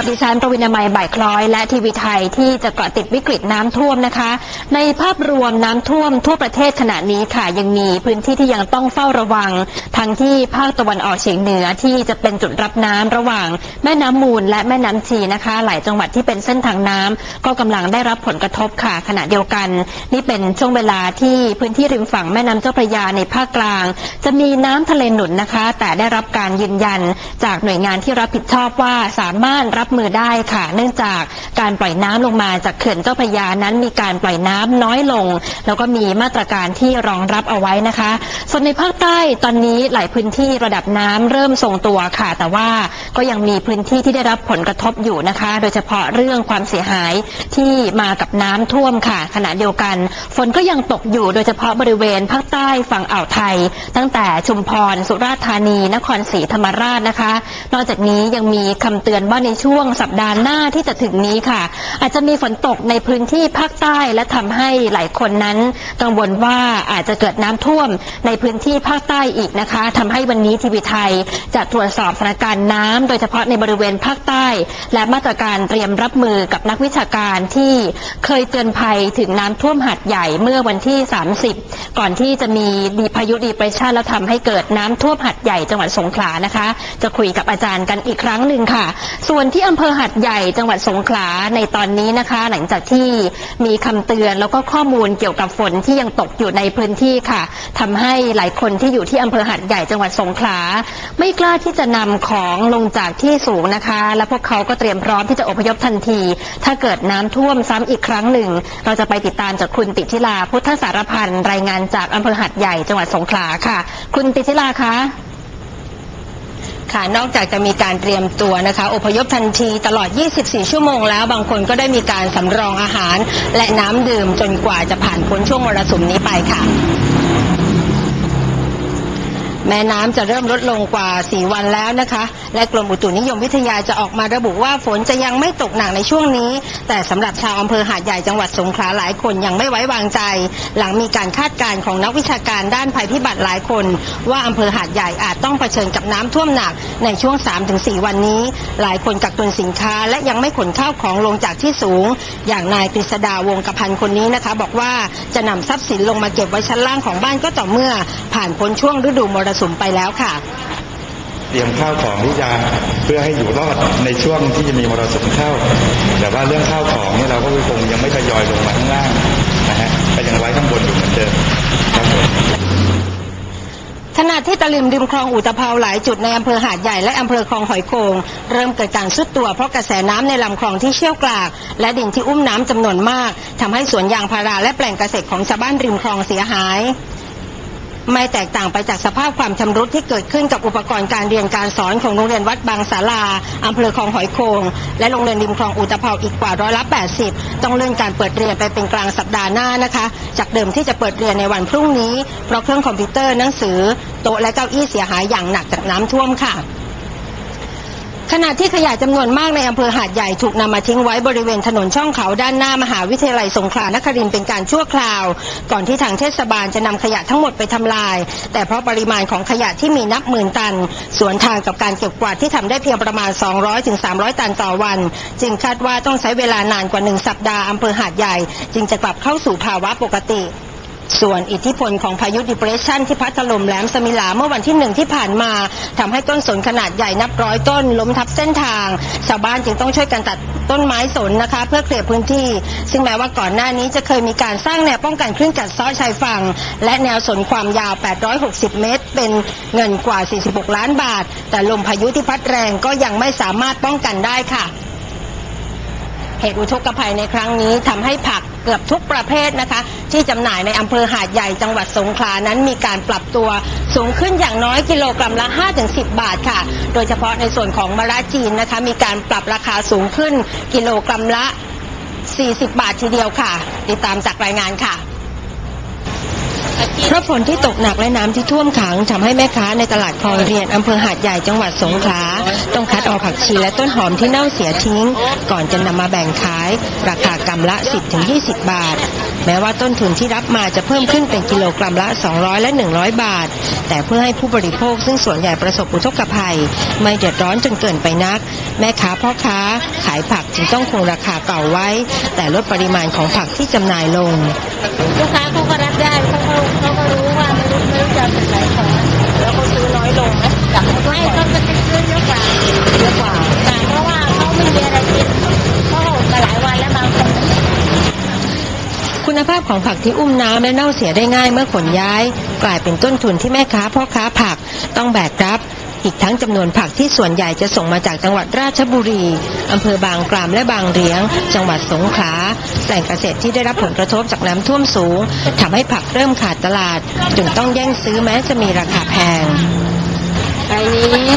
กับดิฉันปวินามัยบ่ายคล้อย และทีวีไทยที่จะเกาะติดวิกฤตน้ำท่วมนะคะ ในภาพรวมน้ำท่วมทั่วประเทศขณะนี้ค่ะ ยังมีพื้นที่ที่ยังต้องเฝ้าระวัง ทั้งที่ภาคตะวันออกเฉียงเหนือที่จะเป็นจุดรับน้ำระหว่าง แม่น้ำมูลและแม่น้ำชีนะคะ หลายจังหวัดที่เป็นเส้นทางน้ำก็กำลังได้รับผลกระทบค่ะ ขณะเดียวกัน นี่เป็นช่วงเวลาที่พื้นที่ริมฝั่งแม่น้ำเจ้าพระยาในภาคกลาง จะมีน้ำทะเลหนุนนะคะ แต่ได้รับการยืนยันจากหน่วยงานที่รับผิดชอบว่าสามารถรับมือได้ค่ะ เนื่องจากการปล่อยน้ำลงมาจากเขื่อนเจ้าพยานั้นมีการปล่อยน้ำน้อยลง แล้วก็มีมาตรการที่รองรับเอาไว้นะคะ ส่วนในภาคใต้ตอนนี้หลายพื้นที่ระดับน้ำเริ่มทรงตัวค่ะ แต่ว่าก็ยังมีพื้นที่ที่ได้รับผลกระทบอยู่นะคะ โดยเฉพาะเรื่องความเสียหายที่มากับน้ำท่วมค่ะ ขณะเดียวกัน ฝนก็ยังตกอยู่โดยเฉพาะบริเวณภาคใต้ฝั่งอ่าวไทย ตั้งแต่ชุมพร สุราษฎร์ธานี นครศรีธรรมราชนะคะ นอกจากนี้ยังมีคำเตือนว่าในช่วงงสัปดาห์หน้าที่จะถึงนี้ค่ะ อาจจะมีฝนตกในพื้นที่ภาคใต้และทำให้หลายคนนั้นกังวลว่าอาจจะเกิดน้ำท่วมในพื้นที่ภาคใต้อีกนะคะทำให้วันนี้ทีวีไทยจะตรวจสอบสถานการณ์น้ำโดยเฉพาะในบริเวณภาคใต้ และมาตรการเตรียมรับมือกับนักวิชาการที่เคยเตือนภัยถึงน้ำท่วมหัดใหญ่เมื่อวันที่ 30 ก่อนที่จะมีดีพายุดีเปรสชันแล้วทำให้เกิดน้ำท่วมหัดใหญ่จังหวัดสงขลานะคะ จะคุยกับอาจารย์กันอีกครั้งหนึ่งค่ะ ส่วนที่อำเภอหัดใหญ่จังหวัดสงขลาในตอนนี้นะคะ หลังจากที่มีคำเตือนแล้วก็ข้อมูลเกี่ยวกับฝนที่ยังตกอยู่ในพื้นที่ค่ะทำให้หลายคนที่อยู่ที่อำเภอหัดใหญ่จังหวัดสงขลาไม่กล้าที่จะนำของลงจากที่สูงนะคะ และพวกเขาก็เตรียมพร้อมที่จะอพยพทันที ถ้าเกิดน้ำท่วมซ้ำอีกครั้งหนึ่ง เราจะไปติดตามจากคุณติทิลาพุทธสารพันรายงานจากอำเภอหัดใหญ่จังหวัดสงขลาค่ะ คุณติทิลาคะ ค่ะ นอกจากจะมีการเตรียมตัวนะคะ อพยพทันทีตลอด 24 ชั่วโมงแล้ว บางคนก็ได้มีการสำรองอาหาร และน้ำดื่มจนกว่าจะผ่านพ้นช่วงมรสุมนี้ไปค่ะ แม่น้ำจะเริ่มลดลงกว่า 4 วันแล้วนะคะ และกรมอุตุนิยมวิทยาจะออกมาระบุว่าฝนจะยังไม่ตกหนักในช่วงนี้ แต่สำหรับชาวอำเภอหาดใหญ่จังหวัดสงขลาหลายคนยังไม่ไว้วางใจ หลังมีการคาดการณ์ของนักวิชาการด้านภัยพิบัติหลายคน ว่าอำเภอหาดใหญ่อาจต้องเผชิญกับน้ำท่วมหนักในช่วง 3-4 วันนี้ หลายคนกักตุนสินค้า และยังไม่ขนข้าวของลงจากที่สูง อย่างนายกฤษดาวงกระพันคนนี้นะคะ บอกว่าจะนำทรัพย์สินลงมาเก็บไว้ชั้นล่างของบ้านก็ต่อเมื่อผ่านพ้นช่วงฤดูมรสุมไปแล้วค่ะ เตรียมข้าวของที่จะเพื่อให้อยู่รอดในช่วงที่จะมีมรสุมเข้า แต่ว่าเรื่องข้าวของเนี่ยเราก็คงยังไม่ทยอยลงมาข้างล่างนะฮะก็ยังไว้ข้างบนอยู่เหมือนเดิมครับผมขณะที่ตลิ่มริมคลองอุตภาวหลายจุดในอำเภอหาดใหญ่และอำเภอคลองหอยโขงเริ่มเกิดการซุดตัวเพราะกระแสน้ำในลำคลองที่เชี่ยวกราก และดินที่อุ้มน้ำจำนวนมากทำให้สวนยางพาราและแปลงเกษตรของชาวบ้านริมคลองเสียหาย ไม่แตกต่างไปจากสภาพความชำรุดที่เกิดขึ้นกับอุปกรณ์การเรียนการสอนของโรงเรียนวัดบางสาราอำเภอคลองหอยโขงและโรงเรียนริมคลองอุตภาวอีกกว่าร้อยละ80 ต้องเลื่อนการเปิดเรียนไปเป็นกลางสัปดาห์หน้านะคะ จากเดิมที่จะเปิดเรียนในวันพรุ่งนี้เพราะเครื่องคอมพิวเตอร์หนังสือ โต๊ะและเก้าอี้เสียหายอย่างหนักจากน้ำท่วมค่ะ ขณะที่ขยะจำนวนมากในอำเภอหาดใหญ่ถูกนำมาทิ้งไว้บริเวณถนนช่องเขาด้านหน้ามหาวิทยาลัยสงขลานครินทร์เป็นการชั่วคราว ก่อนที่ทางเทศบาลจะนำขยะทั้งหมดไปทำลาย แต่เพราะปริมาณของขยะที่มีนับหมื่นตัน สวนทางกับการเก็บกวาดที่ทำได้เพียงประมาณ 200-300ตันต่อวัน จึงคาดว่าต้องใช้เวลานานกว่าหนึ่งสัปดาห์อำเภอหาดใหญ่ จึงจะกลับเข้าสู่ภาวะปกติ ส่วนอิทธิพลของพายุดิเปรสชันที่พัดถล่มแหลมสมิลาเมื่อวันที่หนึ่งที่ผ่านมาทำให้ต้นสนขนาดใหญ่นับร้อยต้น ล้มทับเส้นทาง ชาวบ้านจึงต้องช่วยกันตัดต้นไม้สนนะคะ เพื่อเคลียร์พื้นที่ ซึ่งแม้ว่าก่อนหน้านี้จะเคยมีการสร้างแนวป้องกันคลื่นกัดเซ้อชายฝั่ง และแนวสนความยาว 860 เมตร เป็นเงินกว่า 46 ล้านบาท แต่ลมพายุที่พัดแรงก็ยังไม่สามารถป้องกันได้ค่ะเหตุอุทกภัยในครั้งนี้ทำให้ผัก เกือบทุกประเภทนะคะ ที่จำหน่ายในอำเภอหาดใหญ่จังหวัดสงขลานั้นมีการปรับตัวสูงขึ้นอย่างน้อยกิโลกรัมละ 5-10 บาทค่ะ โดยเฉพาะในส่วนของมะระจีนนะคะ มีการปรับราคาสูงขึ้นกิโลกรัมละ 40 บาททีเดียวค่ะ ติดตามจากรายงานค่ะ เพราะฝนที่ตกหนักและน้ำที่ท่วมขังทำให้แม่ค้าในตลาดคลองเรียนอำเภอหาดใหญ่จังหวัดสงขลาต้องคัดเอาผักชีและต้นหอมที่เน่าเสียทิ้ง ก่อนจะนำมาแบ่งขาย ราคากำละ 10-20 บาท แม้ว่าต้นทุนที่รับมาจะเพิ่มขึ้นเป็นกิโลกรัมละ 200 และ 100 บาท แต่เพื่อให้ผู้บริโภคซึ่งส่วนใหญ่ประสบอุทกภัย ไม่เดือดร้อนจนเกินไปนัก แม่ค้าพ่อค้า ขายผักจึงต้องคงราคาเก่าไว้ แต่ลดปริมาณของผักที่จำหน่ายลง ลูกค้าเขาก็รับได้เขาเขาก็รู้ว่าไม่รู้ไม่รู้จะเป็นไรของแล้วเขาซื้อน้อยลงไหมจากไม่เขาจะซื้อเยอะกว่าเยอะกว่าแต่เพราะว่าเขาไม่มีอะไรกินเขาอดมาหลายวันแล้วบางคนคุณภาพของผักที่อุ้มน้ำและเน่าเสียได้ง่ายเมื่อขนย้าย กลายเป็นต้นทุนที่แม่ค้าพ่อค้าผัก ต้องแบกรับ อีกทั้งจำนวนผักที่ส่วนใหญ่จะส่งมาจากจังหวัดราชบุรีอำเภอบางกรามและบางเรียง จังหวัดสงขลาแหล่งเกษตรที่ได้รับผลกระทบจากน้ำท่วมสูงทำให้ผักเริ่มขาดตลาดจึงต้องแย่งซื้อแม้จะมีราคาแพงไปนี้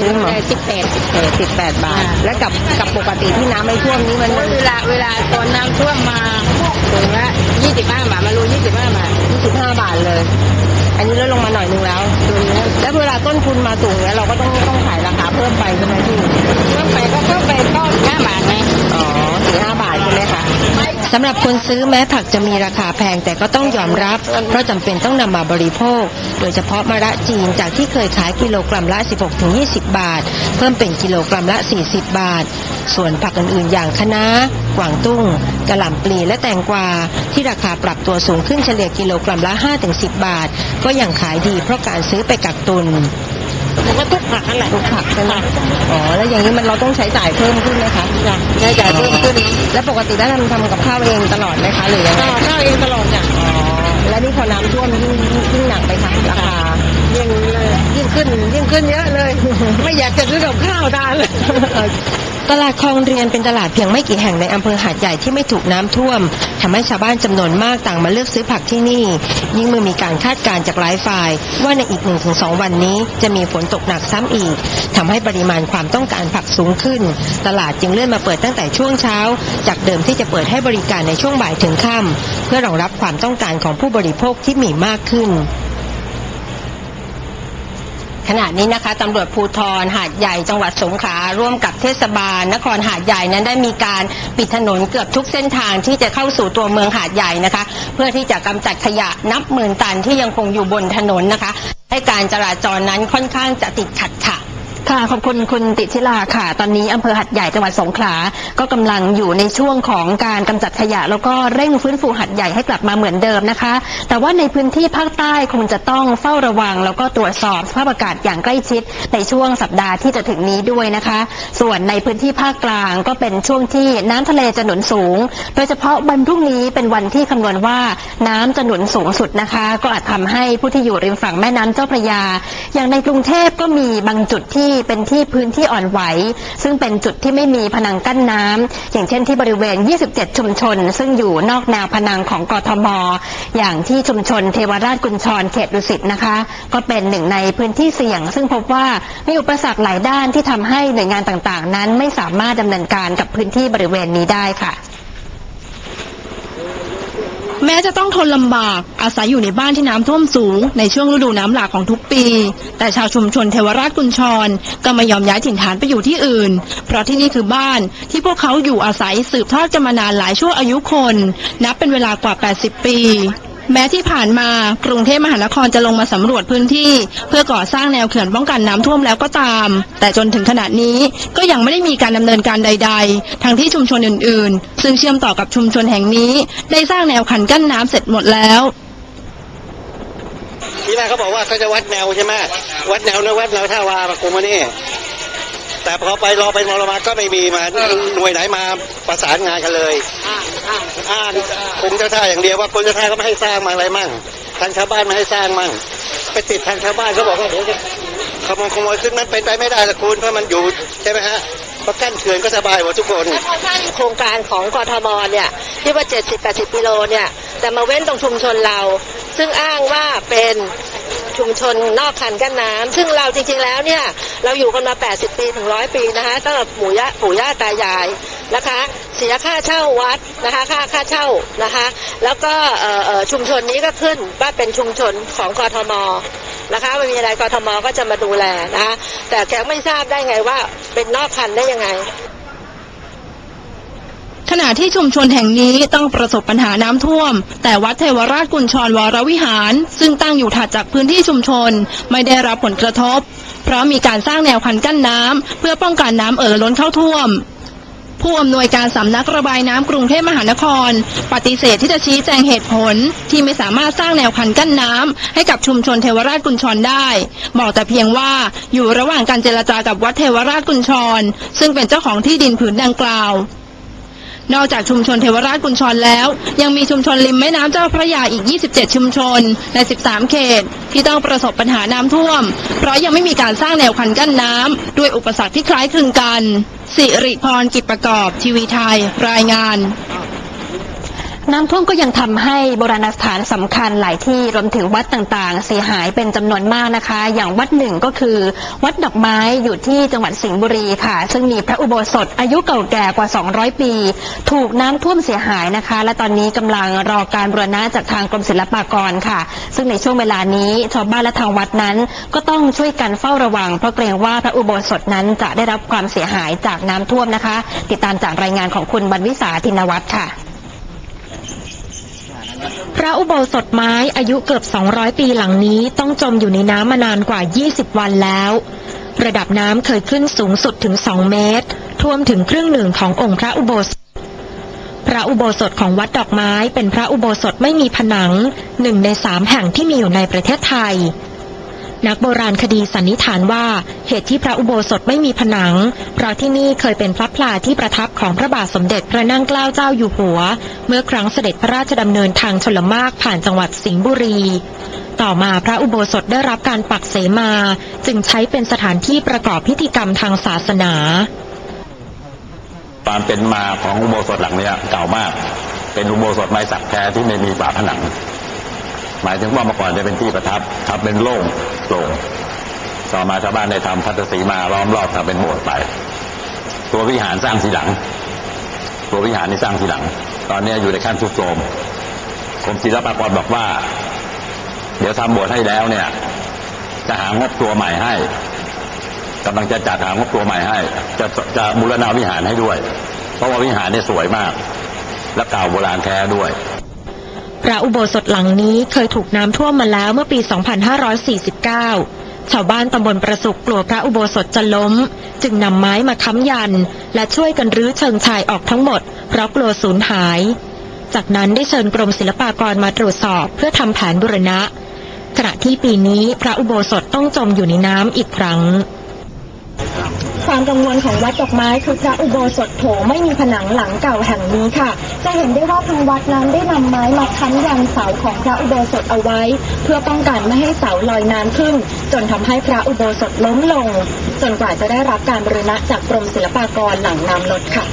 ซื้อมาสิบแปดสิบแปดบาท และกับกับปกติที่น้ำไม่ท่วมนี้มันเวลาเวลาตอนน้ำท่วมมาถึงละยี่สิบห้าบาทมารูยี่สิบห้าบาท25บาทเลย อันนี้ลดลงมาหน่อยนึงแล้วแล้วเวลาต้นทุนมาสูงเนี้ยเราก็ต้องต้องขายราคาเพิ่มไปใช่ไหมพี่เพิ่มไปก็เพิ่มไปก็ห้าบาทไงอ๋อ สี่ห้าบาทใช่ไหมคะสำหรับคนซื้อแม้ผักจะมีราคาแพงแต่ก็ต้องยอมรับ เพราะจำเป็นต้องนำมาบริโภค โดยเฉพาะมะระจีนจากที่เคยขายกิโลกรัมละ 16-20 บาท เพิ่มเป็นกิโลกรัมละ 40 บาท ส่วนผักอื่นๆ อย่างคะน้ากวางตุ้งกะหล่ำปลีและแตงกวา ที่ราคาปรับตัวสูงขึ้นเฉลี่ยกิโลกรัมละ 5-10 บาท ก็ยังขายดีเพราะการซื้อไปกักตุน ผมก็ทุกผักนั่นแหละทุกผักใช่ไหมอ๋อแล้วอย่างนี้มันเราต้องใช้จ่ายเพิ่มขึ้นไหมคะจ้ะรายจ่ายเพิ่มขึ้น แล้วปกติได้ทำทำกับข้าวเองตลอดไหมคะหรือยังไงก็ข้าวเองตลอดจ้ะอ๋อแล้วนี่พอน้ำท่วมยิ่งยิ่งยิ่งหนักไปคะราคายิ่งเลยยิ่งขึ้นยิ่งขึ้นเยอะเลย ไม่อยากจะซื้อกับข้าวทานเลย ตลาดคลองเรียนเป็นตลาดเพียงไม่กี่แห่งในอำเภอหาดใหญ่ที่ไม่ถูกน้ำท่วมทำให้ชาวบ้านจำนวนมากต่างมาเลือกซื้อผักที่นี่ ยิ่งเมื่อมีการคาดการณ์จากหลายฝ่าย ว่าในอีก 1-2 วันนี้จะมีฝนตกหนักซ้ำอีกทำให้ปริมาณความต้องการผักสูงขึ้น ตลาดจึงเลื่อนมาเปิดตั้งแต่ช่วงเช้า จากเดิมที่จะเปิดให้บริการในช่วงบ่ายถึงค่ำเพื่อรองรับความต้องการของผู้บริโภคที่มีมากขึ้น ขณะนี้นะคะตำรวจภูธรหาดใหญ่จังหวัดสงขลาร่วมกับเทศบาล นครหาดใหญ่นั้นได้มีการปิดถนนเกือบทุกเส้นทางที่จะเข้าสู่ตัวเมืองหาดใหญ่นะคะ เพื่อที่จะกำจัดขยะนับหมื่นตันที่ยังคงอยู่บนถนนนะคะ ให้การจราจรนั้นค่อนข้างจะติดขัดค่ะ ค่ะขอบคุณคุณติชิลาค่ะ ตอนนี้อำเภอหัดใหญ่จังหวัดสงขลา ก็กำลังอยู่ในช่วงของการกำจัดขยะ แล้วก็เร่งฟื้นฟูหัดใหญ่ให้กลับมาเหมือนเดิมนะคะ แต่ว่าในพื้นที่ภาคใต้คงจะต้องเฝ้าระวัง แล้วก็ตรวจสอบสภาพอากาศอย่างใกล้ชิด ในช่วงสัปดาห์ที่จะถึงนี้ด้วยนะคะ ส่วนในพื้นที่ภาคกลางก็เป็นช่วงที่น้ำทะเลจะหนุนสูง โดยเฉพาะวันพรุ่งนี้เป็นวันที่คำนวณว่าน้ำจะหนุนสูงสุดนะคะ ก็อาจทำให้ผู้ที่อยู่ริมฝั่งแม่น้ำเจ้าพระยา อย่างในกรุงเทพก็มีบางจุดที่เป็นที่พื้นที่อ่อนไหว ซึ่งเป็นจุดที่ไม่มีผนังกั้นน้ำอย่างเช่นที่บริเวณ 27 ชุมชน ซึ่งอยู่นอกแนวผนังของกทม อย่างที่ชุมชนเทวราชกุญชรเขตดุสิตนะคะ ก็เป็นหนึ่งในพื้นที่เสี่ยง ซึ่งพบว่ามีอุปสรรคหลายด้านที่ทำให้หน่วยงานต่างๆ นั้นไม่สามารถดำเนินการกับพื้นที่บริเวณนี้ได้ค่ะ แม้จะต้องทนลำบากอาศัยอยู่ในบ้านที่น้ำท่วมสูง ในช่วงฤดูน้ำหลากของทุกปี แต่ชาวชุมชนเทวราชกุญชร ก็ไม่ยอมย้ายถิ่นฐานไปอยู่ที่อื่น เพราะที่นี่คือบ้านที่พวกเขาอยู่อาศัยสืบทอดกันมานานหลายชั่วอายุคน นับเป็นเวลากว่า 80 ปี แม้ที่ผ่านมากรุงเทพมหานครจะลงมาสำรวจพื้นที่ เพื่อก่อสร้างแนวเขื่อนป้องกันน้ำท่วมแล้วก็ตาม แต่จนถึงขณะนี้ก็ยังไม่ได้มีการดำเนินการใด ๆ ทั้งที่ชุมชนอื่น ๆ ซึ่งเชื่อมต่อกับชุมชนแห่งนี้ ได้สร้างแนวคันกั้นน้ำเสร็จหมดแล้วที่แรกเขาบอกว่าเขาจะวัดแนวใช่ไหมวัดแนวนะวัดแนวท่าวาปะกงมานี่ แต่พอไปรอไปมรมาก็ไม่มีมาหน่วยไหนมาประสานงานกันเลยอ้างกรมเจ้าท่าอย่างเดียวว่ากรมเจ้าท่าก็ไม่ให้สร้างมาอะไรมั่งทางชาวบ้านไม่ให้สร้างมั่งไปติดทางชาวบ้านเขาบอกว่าเดี๋ยวจะขโมยขโมยขึ้นมันเป็นไปไม่ได้ละคุณเพราะมันอยู่ใช่ไหมฮะเพราะกั้นเขื่อนก็สบายหมดทุกคนโครงการของกทมเนี่ยที่ว่า 70-80กิโลเนี่ย แต่มาเว้นตรงชุมชนเรา ซึ่งอ้างว่าเป็น ชุมชนนอกคันกั้นน้ำซึ่งเราจริงๆแล้วเนี่ยเราอยู่กันมา 80 ปีถึงร้อยปีนะคะตั้งแต่ปู่ย่าปู่ย่าตายายนะคะเสียค่าเช่าวัดนะคะค่าค่าเช่านะคะ แล้วก็ชุมชนนี้ก็ขึ้นว่าเป็นชุมชนของกทมนะคะไม่มีอะไรกทมก็จะมาดูแลนะคะแต่แกไม่ทราบได้ไงว่าเป็นนอกคันได้ยังไง ขณะที่ชุมชนแห่งนี้ต้องประสบปัญหาน้ำท่วม แต่วัดเทวราชกุญชรวรวิหาร ซึ่งตั้งอยู่ถัดจากพื้นที่ชุมชน ไม่ได้รับผลกระทบ เพราะมีการสร้างแนวคันกั้นน้ำเพื่อป้องกันน้ำเอ่อล้นเข้าท่วม ผู้อำนวยการสำนักระบายน้ำกรุงเทพมหานคร ปฏิเสธที่จะชี้แจงเหตุผลที่ไม่สามารถสร้างแนวคันกั้นน้ำให้กับชุมชนเทวราชกุญชรได้ บอกแต่เพียงว่าอยู่ระหว่างการเจรจากับวัดเทวราชกุญชร ซึ่งเป็นเจ้าของที่ดินผืนดังกล่าว นอกจากชุมชนเทวราชกุญชรแล้ว ยังมีชุมชนริมแม่น้ำเจ้าพระยาอีก 27 ชุมชนใน 13 เขต ที่ต้องประสบปัญหาน้ำท่วม เพราะยังไม่มีการสร้างแนวคันกั้นน้ำด้วยอุปสรรคที่คล้ายคลึงกัน สิริพรกิจประกอบทีวีไทย รายงาน น้ำท่วมก็ยังทำให้โบราณสถานสำคัญหลายที่รวมถึงวัดต่างๆ เสียหายเป็นจำนวนมากนะคะ อย่างวัดหนึ่งก็คือวัดดอกไม้อยู่ที่จังหวัดสิงห์บุรีค่ะ ซึ่งมีพระอุโบสถอายุเก่าแก่กว่า 200 ปี ถูกน้ำท่วมเสียหายนะคะ และตอนนี้กำลังรอการบูรณะจากทางกรมศิลปากรค่ะ ซึ่งในช่วงเวลานี้ชาวบ้านและทางวัดนั้น ก็ต้องช่วยกันเฝ้าระวัง เพราะเกรงว่าพระอุโบสถนั้นจะได้รับความเสียหายจากน้ำท่วมนะคะ ติดตามจากรายงานของคุณบรรวิสาธินวัฒน์ค่ะ พระอุโบสถไม้อายุเกือบ 200 ปีหลังนี้ต้องจมอยู่ในน้ำมานานกว่า 20 วันแล้ว ระดับน้ำเคยขึ้นสูงสุดถึง 2 เมตร ท่วมถึงครึ่งหนึ่งขององค์พระอุโบสถ พระอุโบสถของวัดดอกไม้เป็นพระอุโบสถไม่มีผนังหนึ่งในสามแห่งที่มีอยู่ในประเทศไทย นักโบราณคดีสันนิษฐานว่าเหตุที่พระอุโบสถไม่มีผนัง เพราะที่นี่เคยเป็นพระพลาที่ประทับของพระบาทสมเด็จพระนั่งเกล้าเจ้าอยู่หัว เมื่อครั้งเสด็จพระราชดำเนินทางชลมากผ่านจังหวัดสิงห์บุรี ต่อมาพระอุโบสถได้รับการปักเสมา จึงใช้เป็นสถานที่ประกอบพิธีกรรมทางศาสนาความเป็นมาของอุโบสถหลังเนี้ยเก่ามาก เป็นอุโบสถไม้สักแท้ที่ไม่มีฝาผนัง หมายถึงว่าเมื่อก่อนจะเป็นที่ประทับทับเป็นโล่งโปร่งต่อมาชาวบ้านได้ทำพัตสีมาล้อมรอบทำเป็นโบสถ์ไป ตัววิหารสร้างทีหลัง ตัววิหารนี่สร้างทีหลัง ตอนนี้อยู่ในขั้นทรุดโทรมกรมศิลปากรบอกว่า เดี๋ยวทำโบสถ์ให้แล้วเนี่ย จะหางบตัวใหม่ให้กำลังจะจัดหางบตัวใหม่ให้ จะจะบูรณาวิหารให้ด้วย เพราะว่าวิหารเนี่ยสวยมาก และเก่าโบราณแท้ด้วย พระอุโบสถหลังนี้เคยถูกน้ำท่วมมาแล้วเมื่อปี 2549 ชาวบ้านตำบลประสุกกลัวพระอุโบสถจะล้ม จึงนำไม้มาค้ำยัน และช่วยกันรื้อเชิงชายออกทั้งหมด เพราะกลัวสูญหาย จากนั้นได้เชิญกรมศิลปากรมาตรวจสอบเพื่อทำแผนบุรณะ ขณะที่ปีนี้พระอุโบสถต้องจมอยู่ในน้ำอีกครั้ง ความกังวลของวัดดอกไม้คือพระอุโบสถโถไม่มีผนังหลังเก่าแห่งนี้ค่ะ จะเห็นได้ว่าทางวัดนั้นได้นำไม้มาค้ำยันเสาของพระอุโบสถเอาไว้ เพื่อป้องกันไม่ให้เสาลอยน้ำขึ้น จนทำให้พระอุโบสถล้มลง จนกว่าจะได้รับการบรณะจากกรมศิลปากรหลังน้ำลดค่ะ